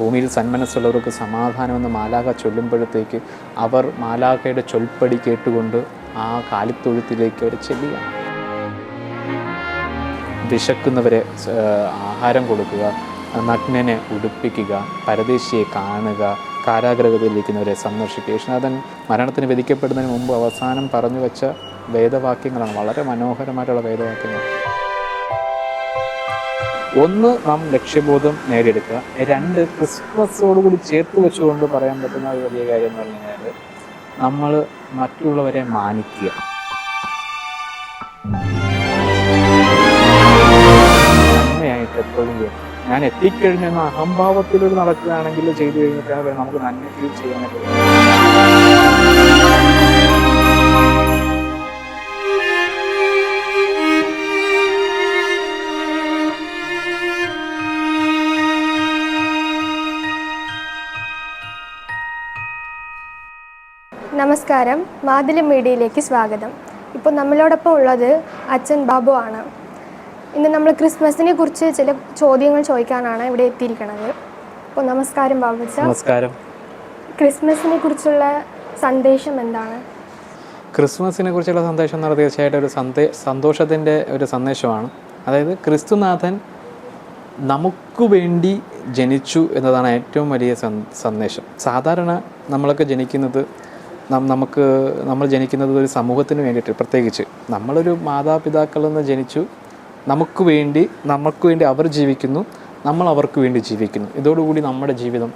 ഭൂമിയിൽ സന്മനസ്സുള്ളവർക്ക് സമാധാനമെന്ന് മാലാക ചൊല്ലുമ്പോഴത്തേക്ക് അവർ മാലാകയുടെ ചൊൽപ്പടി കേട്ടുകൊണ്ട് ആ കാലിത്തൊഴുത്തിലേക്ക് അവർ ചെല്ലുകയാണ്. വിശക്കുന്നവരെ ആഹാരം കൊടുക്കുക നഗ്നനെ ഉടുപ്പിക്കുക പരദേശിയെ കാണുക കാരാഗ്രഹത്തിലിരിക്കുന്നവരെ സന്ദർശിക്കുക. യേശുനാഥൻ മരണത്തിന് വിധിക്കപ്പെടുന്നതിന് മുമ്പ് അവസാനം പറഞ്ഞു വെച്ച വേദവാക്യങ്ങളാണ്. വളരെ മനോഹരമായിട്ടുള്ള വേദവാക്യങ്ങൾ ഒന്ന് നാം ലക്ഷ്യബോധം നേടിയെടുക്കുക രണ്ട് ക്രിസ്മസോടുകൂടി ചേർത്ത് വെച്ചുകൊണ്ട് പറയാൻ പറ്റുന്ന ഒരു വലിയ കാര്യം എന്ന് പറഞ്ഞു കഴിഞ്ഞാൽ നമ്മൾ മറ്റുള്ളവരെ മാനിക്കുക നന്മയായിട്ട് എപ്പോഴും ചെയ്യണം. ഞാൻ എത്തിക്കഴിഞ്ഞെന്ന അഹംഭാവത്തിലൂടെ നടക്കുകയാണെങ്കിൽ ചെയ്തു കഴിഞ്ഞിട്ട് നമുക്ക് നന്മയ്ക്ക് ചെയ്യാനായിട്ട് കഴിയും. നമസ്കാരം. മാതിലും മീഡിയയിലേക്ക് സ്വാഗതം. ഇപ്പോൾ നമ്മളോടൊപ്പം ഉള്ളത് അച്ഛൻ ബാബു ആണ്. ഇന്ന് നമ്മൾ ക്രിസ്മസിനെ കുറിച്ച് ചില ചോദ്യങ്ങൾ ചോദിക്കാനാണ് ഇവിടെ എത്തിയിരിക്കുന്നത്. അപ്പോൾ നമസ്കാരം ബാബു നമസ്കാരം. ക്രിസ്മസിനെ കുറിച്ചുള്ള സന്ദേശം എന്താണ്? ക്രിസ്മസിനെ കുറിച്ചുള്ള സന്ദേശം എന്ന് പറഞ്ഞാൽ തീർച്ചയായിട്ടും ഒരു സന്ദേ സന്തോഷത്തിന്റെ ഒരു സന്ദേശമാണ്. അതായത് ക്രിസ്തുനാഥൻ നമുക്ക് വേണ്ടി ജനിച്ചു എന്നതാണ് ഏറ്റവും വലിയ സന്ദേശം. സാധാരണ നമ്മളൊക്കെ ജനിക്കുന്നത് നം- നമുക്ക് നമ്മൾ ജനിക്കുന്നത് ഒരു സമൂഹത്തിന് വേണ്ടിയിട്ട് പ്രത്യേകിച്ച്. നമ്മളൊരു മാതാപിതാക്കളിൽ നിന്ന് ജനിച്ചു. നമുക്ക് വേണ്ടി നമുക്ക് വേണ്ടി അവർ ജീവിക്കുന്നു. നമ്മൾ അവർക്ക് വേണ്ടി ജീവിക്കുന്നു. ഇതോടുകൂടി നമ്മുടെ ജീവിതം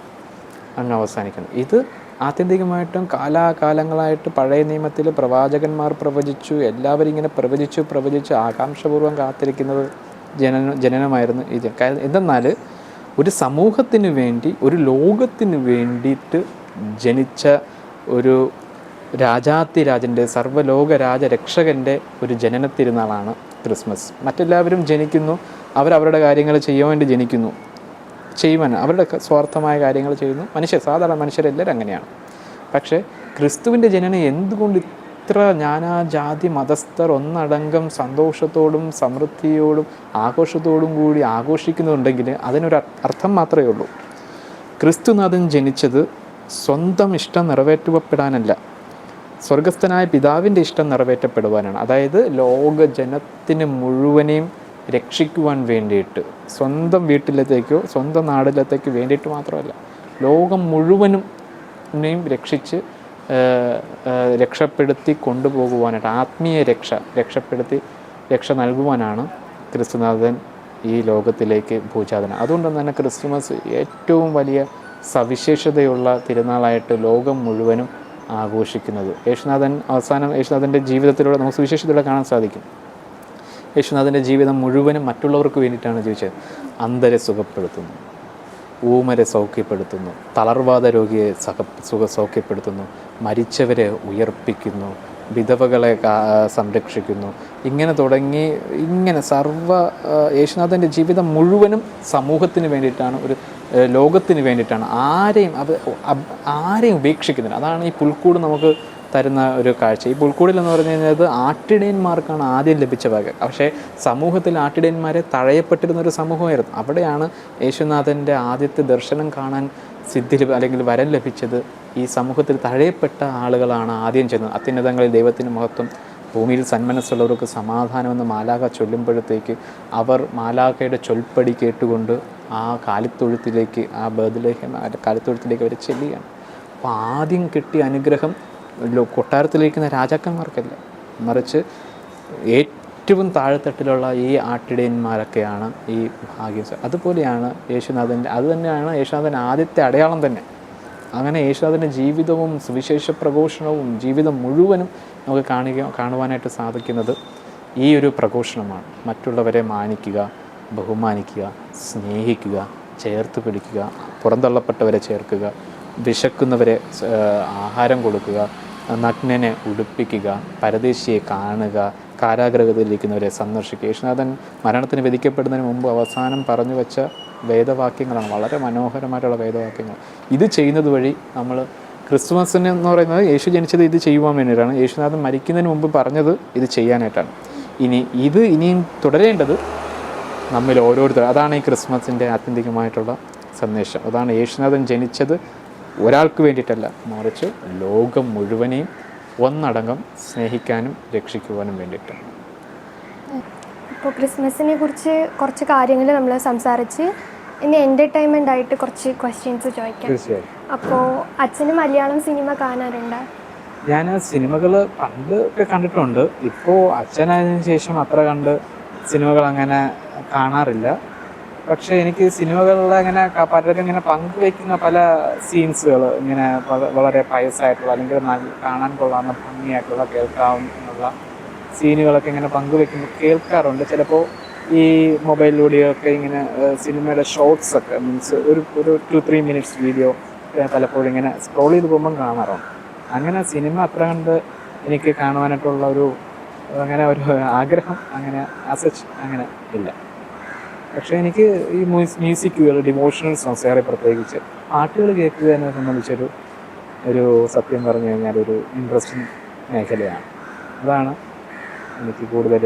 അങ്ങ് അവസാനിക്കുന്നു. ഇത് ആത്യന്തികമായിട്ടും കാലാകാലങ്ങളായിട്ട് പഴയ നിയമത്തിൽ പ്രവാചകന്മാർ പ്രവചിച്ചു എല്ലാവരും ഇങ്ങനെ പ്രവചിച്ചു പ്രവചിച്ചു ആകാംക്ഷപൂർവം കാത്തിരിക്കുന്നത് ജനന ജനനമായിരുന്നു ഇത്. എന്തെന്നാൽ ഒരു സമൂഹത്തിന് വേണ്ടി ഒരു ലോകത്തിന് വേണ്ടിയിട്ട് ജനിച്ച ഒരു രാജാതിരാജന്റെ സർവലോക രാജരക്ഷകന്റെ ഒരു ജനന തിരുനാളാണ് ക്രിസ്മസ്. മറ്റെല്ലാവരും ജനിക്കുന്നു. അവരവരുടെ കാര്യങ്ങൾ ചെയ്യാൻ വേണ്ടി ജനിക്കുന്നു. ചെയ്യുവാൻ അവരുടെ സ്വാർത്ഥമായ കാര്യങ്ങൾ ചെയ്യുന്നു. മനുഷ്യർ സാധാരണ മനുഷ്യരെല്ലാവരും അങ്ങനെയാണ്. പക്ഷേ ക്രിസ്തുവിന്റെ ജനനം എന്തുകൊണ്ട് ഇത്ര നാനാജാതി മതസ്ഥർ ഒന്നടങ്കം സന്തോഷത്തോടും സമൃദ്ധിയോടും ആഘോഷത്തോടും കൂടി ആഘോഷിക്കുന്നുണ്ടെങ്കിൽ അതിനൊരു അർത്ഥം മാത്രമേ ഉള്ളൂ. ക്രിസ്തുനാഥൻ ജനിച്ചത് സ്വന്തം ഇഷ്ടം നിറവേറ്റപ്പെടാനല്ല സ്വർഗസ്ഥനായ പിതാവിന്റെ ഇഷ്ടം നിറവേറ്റപ്പെടുവാനാണ്. അതായത് ലോക ജനത്തിന് മുഴുവനെയും രക്ഷിക്കുവാൻ വേണ്ടിയിട്ട് സ്വന്തം വീട്ടിലത്തേക്കോ സ്വന്തം നാടിലത്തേക്കോ വേണ്ടിയിട്ട് മാത്രമല്ല ലോകം മുഴുവനും രക്ഷിച്ച് രക്ഷപ്പെടുത്തി കൊണ്ടുപോകുവാനായിട്ട് ആത്മീയ രക്ഷ രക്ഷപ്പെടുത്തി രക്ഷ നൽകുവാനാണ് ക്രിസ്തുനാഥൻ ഈ ലോകത്തിലേക്ക് ഭൂജാതന അതുകൊണ്ട് തന്നെ ക്രിസ്മസ് ഏറ്റവും വലിയ സവിശേഷതയുള്ള തിരുനാളായിട്ട് ലോകം മുഴുവനും ആഘോഷിക്കുന്നത്. യേശുനാഥൻ അവസാനം യേശുനാഥന്റെ ജീവിതത്തിലൂടെ നമുക്ക് സുവിശേഷത്തിലൂടെ കാണാൻ സാധിക്കും. യേശുനാഥന്റെ ജീവിതം മുഴുവനും മറ്റുള്ളവർക്ക് വേണ്ടിയിട്ടാണ് ജീവിച്ചത് അന്തരെ സുഖപ്പെടുത്തുന്നു. ഊമരെ സൗഖ്യപ്പെടുത്തുന്നു. തളർവാദ രോഗിയെ സഹ സുഖ സൗഖ്യപ്പെടുത്തുന്നു. മരിച്ചവരെ ഉയർപ്പിക്കുന്നു. വിധവകളെ സംരക്ഷിക്കുന്നു. ഇങ്ങനെ തുടങ്ങി ഇങ്ങനെ സർവ യേശുനാഥന്റെ ജീവിതം മുഴുവനും സമൂഹത്തിന് വേണ്ടിയിട്ടാണ് ഒരു ലോകത്തിന് വേണ്ടിയിട്ടാണ്. ആരെയും അത് ആരെയും ഉപേക്ഷിക്കുന്നില്ല. അതാണ് ഈ പുൽക്കൂട് നമുക്ക് തരുന്ന ഒരു കാഴ്ച. ഈ പുൽക്കൂടിൽ എന്ന് പറഞ്ഞു കഴിഞ്ഞാൽ ആട്ടിടയന്മാർക്കാണ് ആദ്യം ലഭിച്ച വക. പക്ഷേ സമൂഹത്തിൽ ആട്ടിടയന്മാരെ തഴയപ്പെട്ടിരുന്ന ഒരു സമൂഹമായിരുന്നു. അവിടെയാണ് യേശുനാഥന്റെ ആദ്യത്തെ ദർശനം കാണാൻ സിദ്ധി അല്ലെങ്കിൽ വരം ലഭിച്ചത്. ഈ സമൂഹത്തിൽ തഴയപ്പെട്ട ആളുകളാണ് ആദ്യം ചെന്നത്. അത്യുന്നതങ്ങളിൽ ദൈവത്തിന് മഹത്വം ഭൂമിയിൽ സന്മനസ്സുള്ളവർക്ക് സമാധാനമെന്ന് മാലാക ചൊല്ലുമ്പോഴത്തേക്ക് അവർ മാലാഖയുടെ ചൊൽപ്പടി കേട്ടുകൊണ്ട് ആ കാലിത്തൊഴുത്തിലേക്ക് ആ ബദലേഹം ആ കാലിത്തൊഴുത്തിലേക്ക് അവർ ചെല്ലുകയാണ്. അപ്പോൾ ആദ്യം കിട്ടിയ അനുഗ്രഹം കൊട്ടാരത്തിലിരിക്കുന്ന രാജാക്കന്മാർക്കല്ല. മറിച്ച് ഏറ്റവും താഴെത്തട്ടിലുള്ള ഈ ആട്ടിടയന്മാരൊക്കെയാണ് ഈ ഭാഗ്യം അതുപോലെയാണ് യേശുനാഥന്റെ അത് തന്നെയാണ് യേശുനാഥൻ ആദ്യത്തെ അടയാളം തന്നെ. അങ്ങനെ യേശുനാഥന്റെ ജീവിതവും സുവിശേഷ പ്രഘോഷണവും ജീവിതം മുഴുവനും നമുക്ക് കാണുക കാണുവാനായിട്ട് സാധിക്കുന്നത് ഈ ഒരു പ്രഘോഷണമാണ്. മറ്റുള്ളവരെ മാനിക്കുക ബഹുമാനിക്കുക സ്നേഹിക്കുക ചേർത്ത് പിടിക്കുക പുറന്തള്ളപ്പെട്ടവരെ ചേർക്കുക വിശക്കുന്നവരെ ആഹാരം കൊടുക്കുക നഗ്നനെ ഉടുപ്പിക്കുക പരദേശിയെ കാണുക കാരാഗ്രഹത്തിലിരിക്കുന്നവരെ സന്ദർശിക്കുക. യേശുനാഥൻ മരണത്തിന് വിധിക്കപ്പെടുന്നതിന് മുമ്പ് അവസാനം പറഞ്ഞു വെച്ച വേദവാക്യങ്ങളാണ്. വളരെ മനോഹരമായിട്ടുള്ള വേദവാക്യങ്ങൾ. ഇത് ചെയ്യുന്നത് വഴി നമ്മൾ ക്രിസ്മസിന് എന്ന് പറയുന്നത് യേശു ജനിച്ചത് ഇത് ചെയ്യുവാൻ വേണ്ടിയിട്ടാണ്. യേശുനാഥൻ മരിക്കുന്നതിന് മുമ്പ് പറഞ്ഞത് ഇത് ചെയ്യാനായിട്ടാണ്. ഇനി ഇത് ഇനിയും തുടരേണ്ടത് നമ്മിൽ ഓരോരുത്തർ അതാണ് ഈ ക്രിസ്മസിന്റെ ആത്യന്തികമായിട്ടുള്ള സന്ദേശം. അതാണ് യേശുനാഥൻ ജനിച്ചത് ഒരാൾക്ക് വേണ്ടിയിട്ടല്ല മറിച്ച് ലോകം മുഴുവനെയും ഒന്നടങ്കം സ്നേഹിക്കാനും രക്ഷിക്കുവാനും വേണ്ടിയിട്ടാണ്. ഇപ്പോൾ ക്രിസ്മസിനെ കുറിച്ച് കുറച്ച് കാര്യങ്ങൾ നമ്മൾ സംസാരിച്ച് ഇനി എന്റർടൈൻമെന്റ് ആയിട്ട് കുറച്ച് ക്വസ്റ്റ്യൻസ് ചോദിക്കാം. അപ്പോൾ അച്ഛന് മലയാളം സിനിമ കാണാറുണ്ട്? ഞാൻ സിനിമകൾ പണ്ട് ഒക്കെ കണ്ടിട്ടുണ്ട്. ഇപ്പോൾ അച്ഛനായതിനു ശേഷം അത്ര കണ്ട് സിനിമകൾ അങ്ങനെ കാണാറില്ല. പക്ഷേ എനിക്ക് സിനിമകളിൽ അങ്ങനെ പലരും ഇങ്ങനെ പങ്കുവയ്ക്കുന്ന പല സീൻസുകൾ ഇങ്ങനെ വളരെ പയസായിട്ടുള്ള അല്ലെങ്കിൽ കാണാൻ കൊള്ളാവുന്ന ഭംഗിയായിട്ടുള്ള കേൾക്കാവുന്ന സീനുകളൊക്കെ ഇങ്ങനെ പങ്കുവെക്കുമ്പോൾ കേൾക്കാറുണ്ട്. ചിലപ്പോൾ ഈ മൊബൈലിലൂടെയൊക്കെ ഇങ്ങനെ സിനിമയുടെ ഷോർട്സ് ഒക്കെ മീൻസ് ഒരു ഒരു ടു ത്രീ മിനിറ്റ്സ് വീഡിയോ പലപ്പോഴും ഇങ്ങനെ സ്ക്രോൾ ചെയ്ത് പോകുമ്പം കാണാറുണ്ട്. അങ്ങനെ സിനിമ അത്ര കണ്ട് എനിക്ക് കാണുവാനായിട്ടുള്ള ഒരു അങ്ങനെ ഒരു ആഗ്രഹം അങ്ങനെ അസച്ച് അങ്ങനെ ഇല്ല. പക്ഷേ എനിക്ക് ഈ മ്യൂസ് മ്യൂസിക്കുകൾ ഡിവോഷണൽ സോങ്സ് ഏറെ പ്രത്യേകിച്ച് പാട്ടുകൾ കേൾക്കുക എന്നെ സംബന്ധിച്ചൊരു ഒരു സത്യം പറഞ്ഞു കഴിഞ്ഞാൽ ഒരു ഇൻട്രസ്റ്റിംഗ് മേഖലയാണ്. അതാണ് എനിക്ക് കൂടുതൽ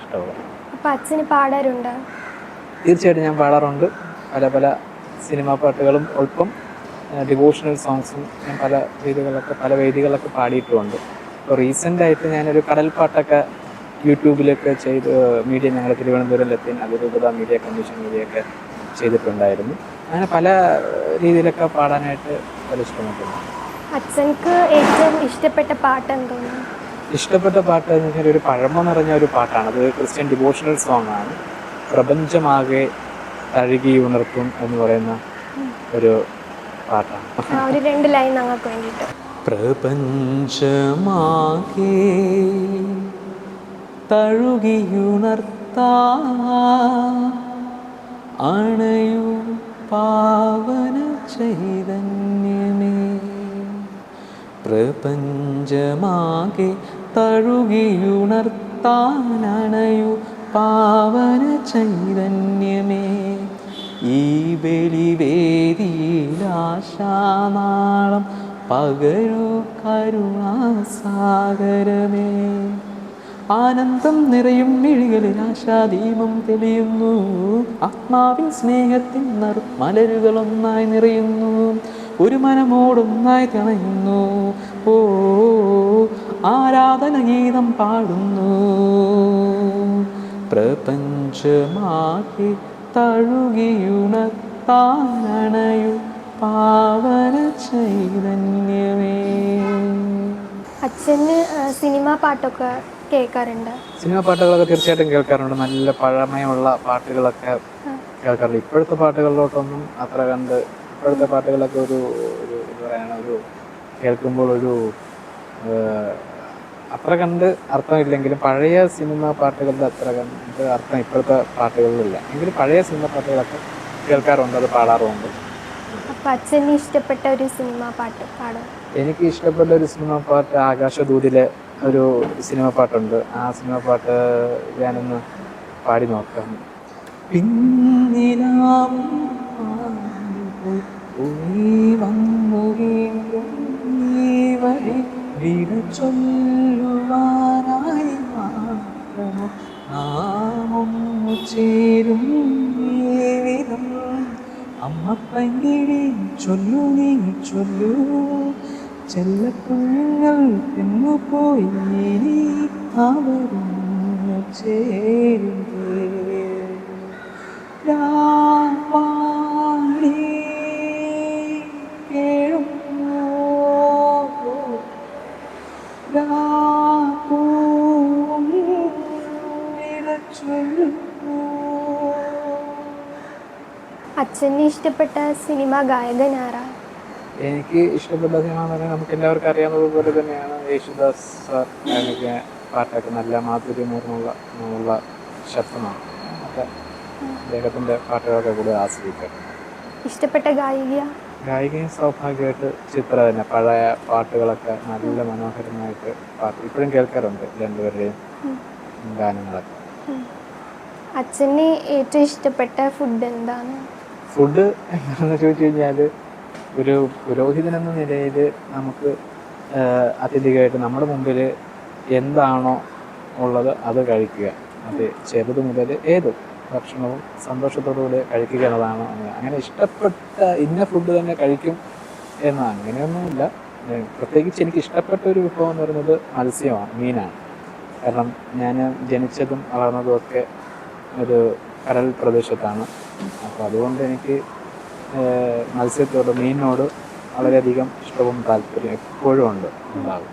ഇഷ്ടമാണ് അപ്പൊ അച്ഛന് പാടാറുണ്ട്? തീർച്ചയായിട്ടും ഞാൻ പാടാറുണ്ട്. പല പല സിനിമാ പാട്ടുകളും ഒപ്പം ഡിവോഷണൽ സോങ്സും ഞാൻ പല രീതികളൊക്കെ പല വേദികളിലൊക്കെ പാടിയിട്ടുമുണ്ട്. ഇപ്പോൾ റീസെന്റ് ആയിട്ട് ഞാനൊരു കടൽപ്പാട്ടൊക്കെ യൂട്യൂബിലൊക്കെ ചെയ്ത് മീഡിയ ഞങ്ങൾ തിരുവനന്തപുരം ലത്തീൻ അതിരൂപത മീഡിയ കമ്മീഷൻ മീഡിയൊക്കെ ചെയ്തിട്ടുണ്ടായിരുന്നു. അങ്ങനെ പല രീതിയിലൊക്കെ പാടാനായിട്ട് പല ഇഷ്ടമായിട്ടുണ്ട് അച്ഛൻക്ക് ഏറ്റവും ഇഷ്ടപ്പെട്ട പാട്ട് എന്തോന്നു ഇഷ്ടപ്പെട്ട പാട്ട് എന്ന് വെച്ചാൽ ഒരു പഴമ നിറഞ്ഞ ഒരു പാട്ടാണ്. അത് ക്രിസ്ത്യൻ ഡിവോഷണൽ സോങ് ആണ്. പ്രപഞ്ചമാകെ തഴുകി ഉണർത്തും എന്ന് പറയുന്ന ഒരു പാട്ടാണ്. ഒരു രണ്ട് ലൈൻ ഞങ്ങൾക്ക് വേണ്ടിയിട്ട്. പ്രപഞ്ചമാകെ തഴുകിയുണർത്താ അണയു പാവന ചൈതന്യമേ. പ്രപഞ്ചമാകെ തഴുകിയുണർത്താനണയു പാവന ചൈതന്യമേ. ഈ ബലിവേദിയിലാശാനാളം പകരു കരുണാസാഗരമേ. ആനന്ദം നിറയും മിഴികളിൽ ആശാദീപം തെളിയുന്നു. ആത്മാവിൻ സ്നേഹത്തിൻ മലരുകളൊന്നായി നിറയുന്നു. ഒരു മനമോടൊന്നായി തിണയുന്നു. ഓ ആരാധന ഗീതം പാടുന്നു പ്രപഞ്ചമാകെ തഴുകിയുണത്താനണയു പാവന ചൈതന്യമേ അച്ഛന് സിനിമ പാട്ടൊക്കെ കേൾക്കാറുണ്ട് സിനിമ പാട്ടുകളൊക്കെ തീർച്ചയായിട്ടും കേൾക്കാറുണ്ട് നല്ല പഴമയുള്ള പാട്ടുകളൊക്കെ കേൾക്കാറുണ്ട് ഇപ്പോഴത്തെ പാട്ടുകളിലോട്ടൊന്നും അത്ര കണ്ട് ഇപ്പോഴത്തെ പാട്ടുകളൊക്കെ ഒരു ഒരു എന്താ പറയുക ഒരു കേൾക്കുമ്പോൾ ഒരു അത്ര കണ്ട് അർത്ഥമില്ലെങ്കിലും പഴയ സിനിമ പാട്ടുകളുടെ അത്ര കണ്ട് അർത്ഥം ഇപ്പോഴത്തെ പാട്ടുകളിലില്ല. എങ്കിലും പഴയ സിനിമ പാട്ടുകളൊക്കെ കേൾക്കാറുണ്ട് അത് പാടാറുമുണ്ട്. അപ്പം അച്ഛന് ഇഷ്ടപ്പെട്ട ഒരു സിനിമ പാട്ട് പാടും. എനിക്ക് ഇഷ്ടപ്പെട്ട ഒരു സിനിമ പാട്ട് ആകാശദൂതിലെ ഒരു സിനിമ പാട്ടുണ്ട്. ആ സിനിമ പാട്ട് ഞാനൊന്ന് പാടി നോക്കാം. ഉയ് വന്നു വിട ഈ ചൊല്ലുവാനായി മാത്രമോ നാമം ചേരും വിധം അമ്മ പങ്കിടി ചൊല്ലു നീ ചൊല്ലു. ചെല്ലക്കുഞ്ഞുങ്ങൾ പിന്നു പോയി അവരും ചേരുന്നേ ഇഷ്ടപ്പെട്ട സിനിമ ഗായകൻ ആരാ? എനിക്ക് ഇഷ്ടപ്പെട്ട സിനിമ എന്ന് പറഞ്ഞാൽ നമുക്ക് എല്ലാവർക്കും അറിയാവുന്നത് പോലെ തന്നെയാണ് യേശുദാസ് സാർ എനിക്ക് പാട്ടൊക്കെ നല്ല മാധുര്യമൂർന്നുള്ള ഉള്ള ശബ്ദമാണ് ഒക്കെ അദ്ദേഹത്തിന്റെ പാട്ടുകളൊക്കെ കൂടുതൽ ആസ്വദിക്കാം. ഇഷ്ടപ്പെട്ട ഗായിക? ഗായികയും സ്വാഭാവികമായിട്ട് ചിത്ര തന്നെ. പഴയ പാട്ടുകളൊക്കെ നല്ല മനോഹരമായിട്ട് പാട്ട് ഇപ്പോഴും കേൾക്കാറുണ്ട് രണ്ടുപേരുടെയും ഗാനങ്ങളൊക്കെ. അച്ഛന് ഏറ്റവും ഇഷ്ടപ്പെട്ട ഫുഡ് എന്താണ് ഫുഡ് എന്താണെന്ന് ചോദിച്ചു കഴിഞ്ഞാൽ ഒരു പുരോഹിതൻ എന്ന നിലയിൽ നമുക്ക് അത്യധികമായിട്ട് നമ്മുടെ മുമ്പിൽ എന്താണോ ഉള്ളത് അത് കഴിക്കുക. അത് ചെറുത് മുതൽ ഏത് ഭക്ഷണവും സന്തോഷത്തോടുകൂടി കഴിക്കുക എന്നതാണ്. അങ്ങനെ- ഇഷ്ടപ്പെട്ട ഇന്ന ഫുഡ് തന്നെ കഴിക്കും എന്ന അങ്ങനെയൊന്നുമില്ല. പ്രത്യേകിച്ച് എനിക്ക് ഇഷ്ടപ്പെട്ട ഒരു വിഭവം എന്ന് പറയുന്നത് മത്സ്യമാണ് മീനാണ്. കാരണം ഞാൻ ജനിച്ചതും വളർന്നതും ഒക്കെ ഒരു കടൽ പ്രദേശത്താണ്. അപ്പോൾ അതുകൊണ്ട് എനിക്ക് മത്സ്യത്തോട് മീനിനോട് വളരെയധികം ഇഷ്ടവും താല്പര്യം എപ്പോഴും ഉണ്ട്. ഉണ്ടാകും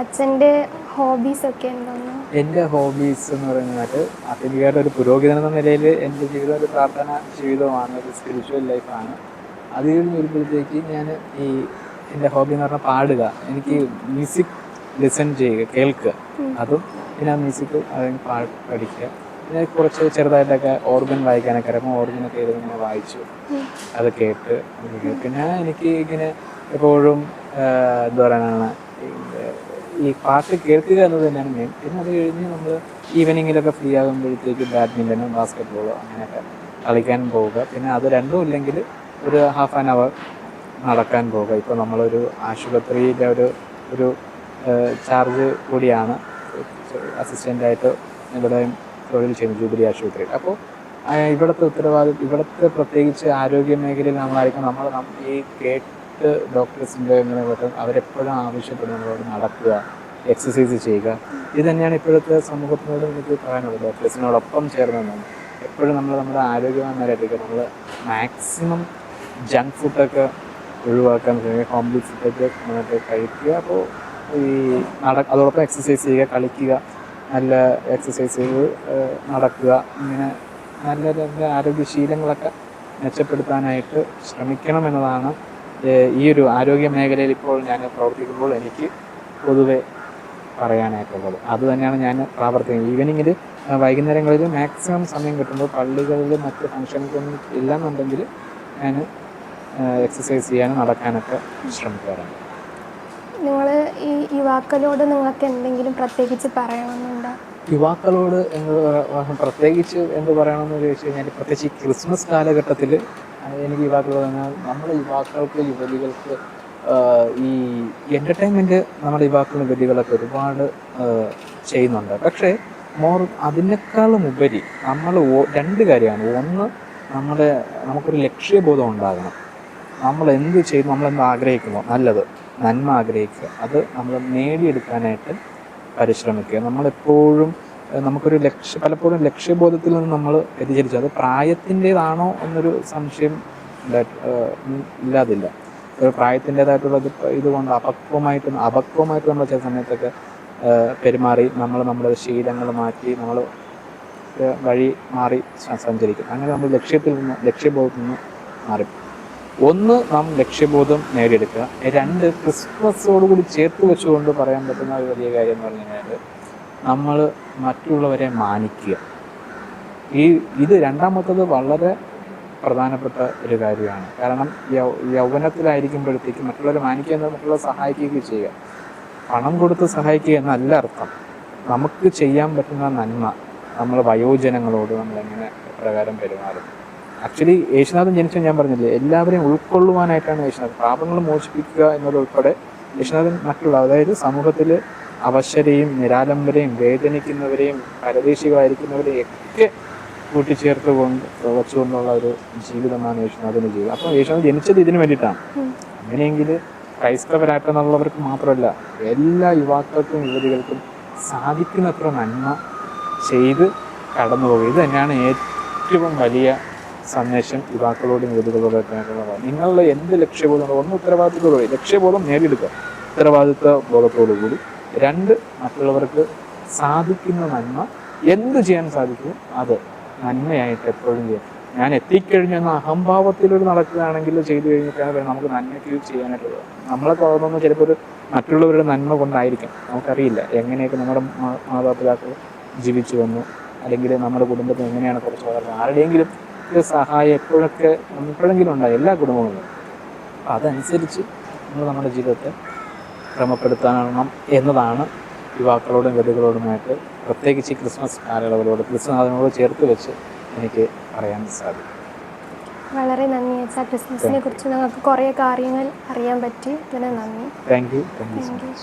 അച്ഛന്റെ ഹോബീസൊക്കെ എന്താണ്? എന്റെ ഹോബീസ് എന്ന് പറയുന്നത് ആത്യന്തികമായിട്ട് ഒരു പുരോഗതി എന്ന നിലയിൽ എന്റെ ജീവിതം ഒരു പ്രാർത്ഥന ജീവിതമാണ് ഒരു സ്പിരിച്വൽ ലൈഫാണ് അതിൽ നിന്ന് വരുമ്പോഴത്തേക്ക് ഞാൻ ഈ എന്റെ ഹോബി എന്ന് പറഞ്ഞാൽ പാടുക. എനിക്ക് മ്യൂസിക് ലിസൺ ചെയ്യുക കേൾക്കുക. അതും പിന്നെ ആ മ്യൂസിക് അത് പാ പഠിക്കുക. കുറച്ച് ചെറുതായിട്ടൊക്കെ ഓർഗൻ വായിക്കാനൊക്കെ അറിയാം. ഓർഗനൊക്കെ ഇരുന്ന് ഇങ്ങനെ വായിച്ചു. അത് കേട്ട്. പിന്നെ എനിക്ക് ഇങ്ങനെ എപ്പോഴും എന്താ പറയാനാണ് ഈ പാട്ട് കേൾക്കുക എന്നത് തന്നെയാണ് മെയിൻ പിന്നെ അത് കഴിഞ്ഞ് നമ്മൾ ഈവനിങ്ങിലൊക്കെ ഫ്രീ ആകുമ്പോഴത്തേക്ക് ബാഡ്മിന്റനും ബാസ്കറ്റ് അങ്ങനെയൊക്കെ കളിക്കാൻ പോവുക. പിന്നെ അത് രണ്ടും ഇല്ലെങ്കിൽ ഒരു ഹാഫ് ആൻ അവർ നടക്കാൻ പോവുക. ഇപ്പോൾ നമ്മളൊരു ആശുപത്രിയിലെ ഒരു ഒരു ചാർജ് കൂടിയാണ്. അസിസ്റ്റന്റായിട്ട് ഇവിടെ തൊഴിൽ ജൂബിലി ആശുപത്രിയിൽ. അപ്പോൾ ഇവിടുത്തെ ഉത്തരവാദിത്വം ഇവിടുത്തെ പ്രത്യേകിച്ച് ആരോഗ്യ മേഖലയിൽ നമ്മളായിരിക്കും നമ്മൾ ഈ കേട്ട് ഡോക്ടേഴ്സിന്റെ അവരെപ്പോഴും ആവശ്യപ്പെടുന്നവരോട് നടക്കുക എക്സസൈസ് ചെയ്യുക. ഇത് തന്നെയാണ് ഇപ്പോഴത്തെ സമൂഹത്തിനോട് എനിക്ക് പറയാനുള്ളത്. ഡോക്ടേഴ്സിനോടൊപ്പം ചേർന്നാണ് എപ്പോഴും നമ്മൾ നമ്മുടെ ആരോഗ്യവാന്മാരായിരിക്കും. നമ്മൾ മാക്സിമം ജങ്ക് ഫുഡൊക്കെ ഒഴിവാക്കാൻ ശ്രമിക്കുക കോംപ്ലീറ്റ് ഫുഡൊക്കെ നന്നായിട്ട് കഴിക്കുക. അപ്പോൾ ഈ നട അതോടൊപ്പം എക്സസൈസ് ചെയ്യുക കളിക്കുക. നല്ല എക്സസൈസ് ചെയ്ത് നടക്കുക. ഇങ്ങനെ നല്ല നല്ല ആരോഗ്യശീലങ്ങളൊക്കെ മെച്ചപ്പെടുത്താനായിട്ട് ശ്രമിക്കണം എന്നതാണ് ഈ ഒരു ആരോഗ്യ മേഖലയിൽ ഇപ്പോൾ ഞാൻ പ്രവർത്തിക്കുമ്പോൾ എനിക്ക് പൊതുവെ പറയാനായിട്ടുള്ളത്. അത് തന്നെയാണ് ഞാൻ പ്രാവർത്തിക്കുന്നത് ഈവനിങ്ങിൽ വൈകുന്നേരങ്ങളിൽ മാക്സിമം സമയം കിട്ടുമ്പോൾ പള്ളികളിൽ മറ്റ് ഫംഗ്ഷനുകളൊന്നും ഇല്ലെന്നുണ്ടെങ്കിൽ ഞാൻ എക്സസൈസ് ചെയ്യാനും നടക്കാനൊക്കെ ശ്രമിക്കാറുണ്ട്. നിങ്ങൾ ഈ യുവാക്കളോട് നിങ്ങൾക്ക് എന്തെങ്കിലും പ്രത്യേകിച്ച് പറയണമെന്നുണ്ടോ? യുവാക്കളോട് പ്രത്യേകിച്ച് എന്ത് പറയണമെന്ന് ചോദിച്ചു കഴിഞ്ഞാൽ പ്രത്യേകിച്ച് ഈ ക്രിസ്മസ് കാലഘട്ടത്തിൽ എനിക്ക് യുവാക്കൾ പറഞ്ഞാൽ നമ്മുടെ യുവാക്കൾക്ക് യുവതികൾക്ക് ഈ എന്റർടൈൻമെന്റ് നമ്മുടെ യുവാക്കളും യുവതികളൊക്കെ ഒരുപാട് ചെയ്യുന്നുണ്ട്. പക്ഷേ മോർ അതിനേക്കാളും ഉപരി നമ്മൾ രണ്ട് കാര്യമാണ്. ഒന്ന് നമ്മുടെ നമുക്കൊരു ലക്ഷ്യബോധം ഉണ്ടാകണം. നമ്മൾ എന്ത് ചെയ്യുന്നു നമ്മൾ എന്ത് ആഗ്രഹിക്കുന്നു നല്ലത്. നന്മ ആഗ്രഹിക്കുക. അത് നമ്മൾ നേടിയെടുക്കാനായിട്ട് പരിശ്രമിക്കുക. നമ്മളെപ്പോഴും നമുക്കൊരു ലക്ഷ്യ പലപ്പോഴും ലക്ഷ്യബോധത്തിൽ നിന്ന് നമ്മൾ വ്യതിചരിച്ചു അത് പ്രായത്തിന്റെതാണോ എന്നൊരു സംശയം ഇല്ലാതില്ല. ഒരു പ്രായത്തിന്റെതായിട്ടുള്ള ഇതുകൊണ്ട് അപക്വമായിട്ട് അപക്വമായിട്ട് നമ്മൾ ചില സമയത്തൊക്കെ പെരുമാറി നമ്മൾ നമ്മുടെ ശീലങ്ങൾ മാറ്റി നമ്മൾ വഴി മാറി സഞ്ചരിക്കും. അങ്ങനെ നമ്മൾ ലക്ഷ്യത്തിൽ നിന്ന് ലക്ഷ്യബോധത്തിൽ നിന്ന് മാറി. ഒന്ന് നാം ലക്ഷ്യബോധം നേടിയെടുക്കുക. രണ്ട് ക്രിസ്മസോടുകൂടി ചേർത്ത് വെച്ചുകൊണ്ട് പറയാൻ പറ്റുന്ന ഒരു വലിയ കാര്യം എന്ന് പറഞ്ഞു കഴിഞ്ഞാൽ നമ്മൾ മറ്റുള്ളവരെ മാനിക്കുക. ഈ ഇത് രണ്ടാമത്തത് വളരെ പ്രധാനപ്പെട്ട ഒരു കാര്യമാണ്. കാരണം യൗവനത്തിലായിരിക്കുമ്പോഴത്തേക്ക് മറ്റുള്ളവരെ മാനിക്കുക എന്നത് മറ്റുള്ളവരെ സഹായിക്കുകയും ചെയ്യുക. പണം കൊടുത്ത് സഹായിക്കുക എന്നല്ല അർത്ഥം. നമുക്ക് ചെയ്യാൻ പറ്റുന്ന നന്മ നമ്മൾ വയോജനങ്ങളോട് നമ്മൾ എങ്ങനെ പ്രകാരം പെരുമാറും? ആക്ച്വലി യേശുനാഥൻ ജനിച്ച ഞാൻ പറഞ്ഞില്ലേ എല്ലാവരെയും ഉൾക്കൊള്ളുവാനായിട്ടാണ് യേശുനാഥൻ. പാപങ്ങൾ മോചിപ്പിക്കുക എന്നതുൾപ്പെടെ യേശുനാഥൻ മറ്റുള്ള അതായത് സമൂഹത്തിൽ അവശരെയും നിരാലംബരെയും വേദനിക്കുന്നവരെയും പരദേശികളായിരിക്കുന്നവരെയും ഒക്കെ കൂട്ടിച്ചേർത്ത് കൊണ്ട് വെച്ചുകൊണ്ടുള്ള ഒരു ജീവിതമാണ് യേശുനാഥന്റെ ജീവിതം. അപ്പോൾ യേശുനാഥൻ ജനിച്ചത് ഇതിനു വേണ്ടിയിട്ടാണ്. അങ്ങനെയെങ്കിൽ ക്രൈസ്തവരായിട്ടെന്നുള്ളവർക്ക് മാത്രമല്ല എല്ലാ യുവാക്കൾക്കും യുവതികൾക്കും സാധിക്കുന്നത്ര നന്മ ചെയ്ത് കടന്നു പോകും ഇത് തന്നെയാണ് ഏറ്റവും വലിയ സന്ദേശം യുവാക്കളോടും യുവതികളോടും നിങ്ങളുടെ എന്ത് ലക്ഷ്യബോധം ഒന്ന് ഉത്തരവാദിത്തത്തോടുകൂടി ലക്ഷ്യബോധം നേടിയെടുക്കുക. ഉത്തരവാദിത്വ ബോധത്തോടു കൂടി രണ്ട് മറ്റുള്ളവർക്ക് സാധിക്കുന്ന നന്മ. എന്ത് ചെയ്യാൻ സാധിക്കും അത് നന്മയായിട്ട് എപ്പോഴും ചെയ്യാം ഞാൻ എത്തിക്കഴിഞ്ഞു എന്ന അഹംഭാവത്തിലൊരു നടക്കുകയാണെങ്കിൽ ചെയ്തു കഴിഞ്ഞിട്ടാണ് നമുക്ക് നന്മയ്ക്ക് ചെയ്യാനായിട്ടുള്ളത്. നമ്മളെ തുറന്നു ചിലപ്പോൾ ഒരു മറ്റുള്ളവരുടെ നന്മ കൊണ്ടായിരിക്കും. നമുക്കറിയില്ല എങ്ങനെയൊക്കെ നമ്മുടെ മാതാപിതാക്കൾ ജീവിച്ചു വന്നു. അല്ലെങ്കിൽ നമ്മുടെ കുടുംബത്തിൽ എങ്ങനെയാണ് കുറച്ച് വളർന്നത്. ആരുടെയെങ്കിലും ഒരു സഹായം എപ്പോഴൊക്കെ എപ്പോഴെങ്കിലും ഉണ്ടായി എല്ലാ കുടുംബങ്ങളും. അപ്പം അതനുസരിച്ച് നമ്മൾ നമ്മുടെ ജീവിതത്തെ ക്രമപ്പെടുത്താനാവണം എന്നതാണ് യുവാക്കളോടും ഗതികളോടുമായിട്ട് പ്രത്യേകിച്ച് ഈ ക്രിസ്മസ് കാലയളവിലോട് ക്രിസ്തുനാഥനോട് ചേർത്ത് വെച്ച് എനിക്ക് അറിയാൻ സാധിക്കും. വളരെ നന്ദി അച്ഛാ. ക്രിസ്മസിനെ കുറിച്ച് ഞങ്ങൾക്ക് കുറേ കാര്യങ്ങൾ അറിയാൻ പറ്റി. ഇതിന് നന്ദി. Thank you thank you